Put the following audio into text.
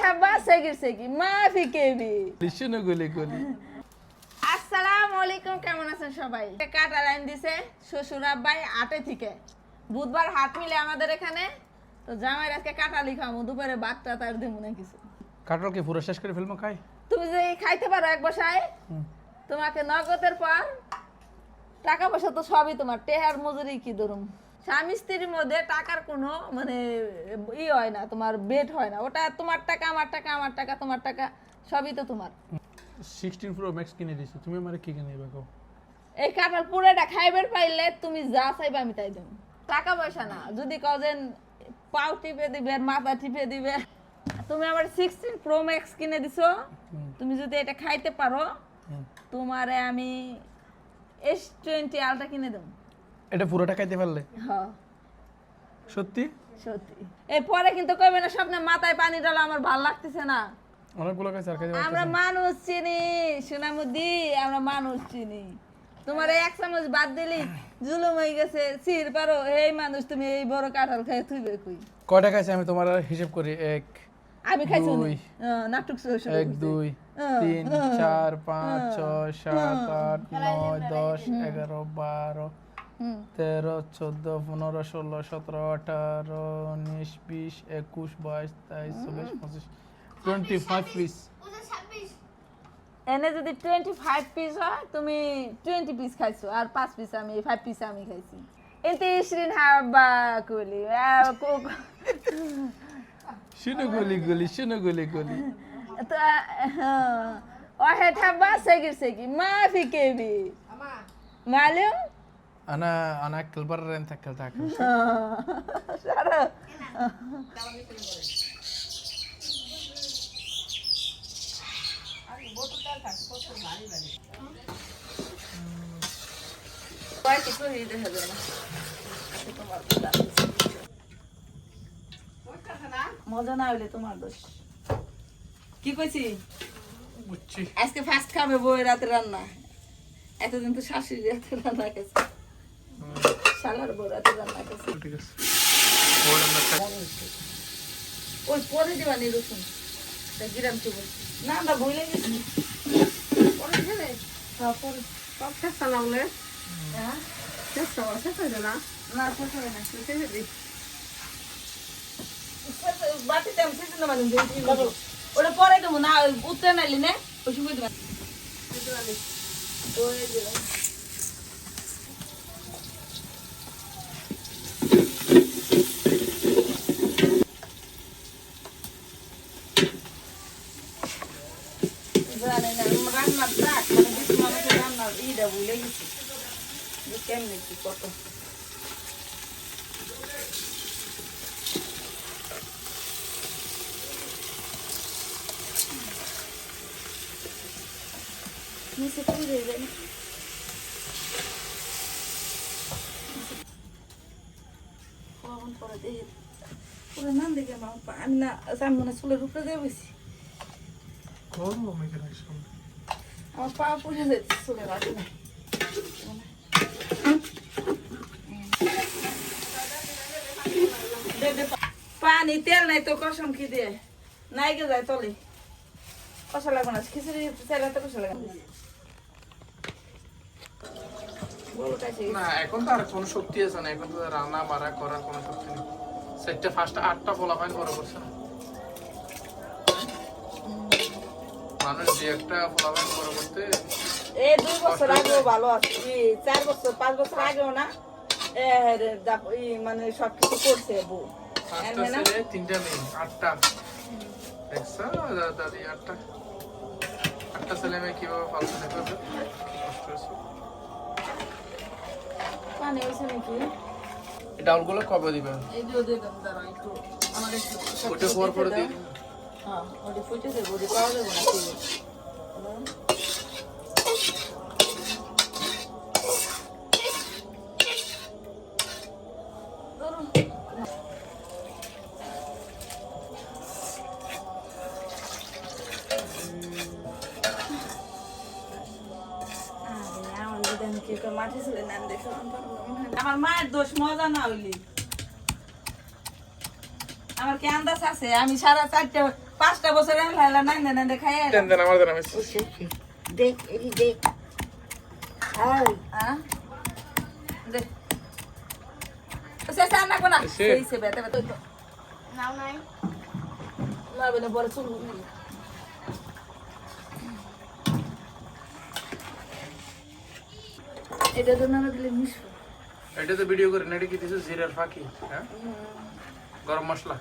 থাবা সেগির সেগি। মাফি কেবি শোনো গলি গলি। আসসালামু আলাইকুম কেমন আছেন সবাই? কাটা লাইন দিছে শ্বশুর আব্বাই আটে থেকে। বুধবার হাট মিলে আমাদের এখানে। তো জামাই আজকে কাটা লিখামু দুপুরে তার দেবো না কিছু। কাটল কি পুরো শেষ করে ফেলব খাই? তুমি যে খাইতে পারো এক বসায়। তোমাকে নগদের পর টাকা পয়সা তো সবই তোমার। টেহার মজুরি কি ধরুন? স্বামী স্ত্রীর মধ্যে টাকার কোনো মানে ই হয় না তোমার বেট হয় না। ওটা তোমার টাকা আমার টাকা আমার টাকা তোমার টাকা সবই তো তোমার। সিক্সটিন প্রো ম্যাক্স কিনে দিছি তুমি আমার কি কিনে দিবে এই কাঁঠাল পুরোটা খাইবার পাইলে তুমি যা চাইবে আমি তাই দেবো। টাকা পয়সা না যদি যে পাও টিপে দিবে মাথা টিপে দিবে। তুমি আমার সিক্সটিন প্রো ম্যাক্স কিনে দিছো তুমি যদি এটা খাইতে পারো তোমারে আমি এস টোয়েন্টি আলটা কিনে দেবো। এটা পুরোটা খাইতে পারলে হ্যাঁ সত্যি? সত্যি। এরপরে কিন্তু কইবে না স্বপ্নে মাথায় পানি ডালো আমার ভালো লাগতেছে না। অনেকগুলো খাইছে আর খাইতে আমরা মানুষ চিনি সোনামুদি আমরা মানুষ চিনি। তোমার এক চামচ বাদ দিলি জুলুম হয়ে গেছে সির পারো। এই মানুষ তুমি এই বড় কাঁঠাল খেয়ে তুইবে কই? কয়টা খাইছে আমি তোমার হিসেব করি? এক আমি খাইছি নাটক এক দুই তিন চার পাঁচ ছয় সাত আট নয় দশ এগারো বারো। তেরো চোদ্দ পনেরো ষোলো সতেরো আঠারো উনিশ বিশ একুশ বাইশ তেইশ চব্বিশ পঁচিশ টোয়েন্টি ফাইভ পিস এনে যদি টোয়েন্টি ফাইভ পিস হয় তুমি টোয়েন্টি পিস খাইছো আর পাঁচ পিস আমি ফাইভ পিস আমি খাইছি। এতে ইসরিন হাবা কলি শুনো গলি গলি শুনো গলি গলি। তো ওহে থাবা সেগির সেগি মাফি কেবি। মালুম? أنا أنا أكل برا أنت أكل تاكل সারা মজা না হইলে তোমার দোষ কি কইছি বুঝছি আজকে ফার্স্ট খাবে বই রাতে রান্না এতদিন তো শাশুড়ি রাতে রান্না খেয়েছে শালার রান্না ঠিক আছে। ওই পরে দিবা নি রসুন। গিরাম চুব না ভুলে গেছি। পরে দিবে হ্যাঁ সব না হলে হ্যাঁ? চেষ্টা করা শেষ হয়ে না? না শেষ হবে না। শেষে দিই বাটিতে আমি শেষ না মানে ওটা পরে দেবো না উত্তরে নাইলি না ওই সময় দেবেন না রান্নার ট্রাক মানে বেশি মানুষের রান্নার ইটা ভুলে গেছি যে কেমনি কি কত নিচে পুড়ে যায় কখন পরে দেখি পুরো নাম দেখে আমি না আমি মনে চুলের উপরে দিয়ে বসি? আমার পা পুড়ে যাচ্ছে চুলের আগে না পানি তেল নাই তো কসম কি দিয়ে? নাই গে যায় তলে। কষা লাগবে না খিচুড়ি চাইলে তো কষা লাগবে না। বলো কাছে না এখন তো আর কোনো শক্তি আছে না এখন তো রান্না বাড়া করার কোনো শক্তি নেই। সেটটা ফার্স্ট আটটা পোলা পাইন বড় করছে না। মানুষ যে একটা পোলা পাইন বড় করতে এই দুই বছর আগেও ভালো আছে। চার বছর পাঁচ বছর আগেও না মানে সবকিছু করছে বউ। পাঁচটা ছেলে তিনটা মেয়ে আটটা। দেখছ? দাদি আটটা। আটটা ছেলে মেয়ে কীভাবে পালছে দেখো তো? কি কষ্ট হয়েছে। পানি হয়েছে নাকি? ডাউলগুলো কবে দিবে? এই দিয়ে দিয়ে দেন দাঁড়াও একটু আমার একটু ওটা পর পরে দিন। হ্যাঁ ওটি ফুটে দেবো ওটি পাওয়া যাবে না কি আমার মায়ের দোষ মজা না হইলি। আমার কি আন্দাজ আছে? আমি সারা চারটে পাঁচটা বছর হেলা নাই না না খাই দেন দেন আমার দেন আমি দেখ এই দেখ। I they. সে সানা কোনা সেই সে বেতে বেতে। নাও নাই। না বলে বড় চুল এটা তো না দিলে মিশবে। এটা তো ভিডিও করে নেড়ে কি দিছো জিরার ফাঁকি হ্যাঁ? গরম মশলা।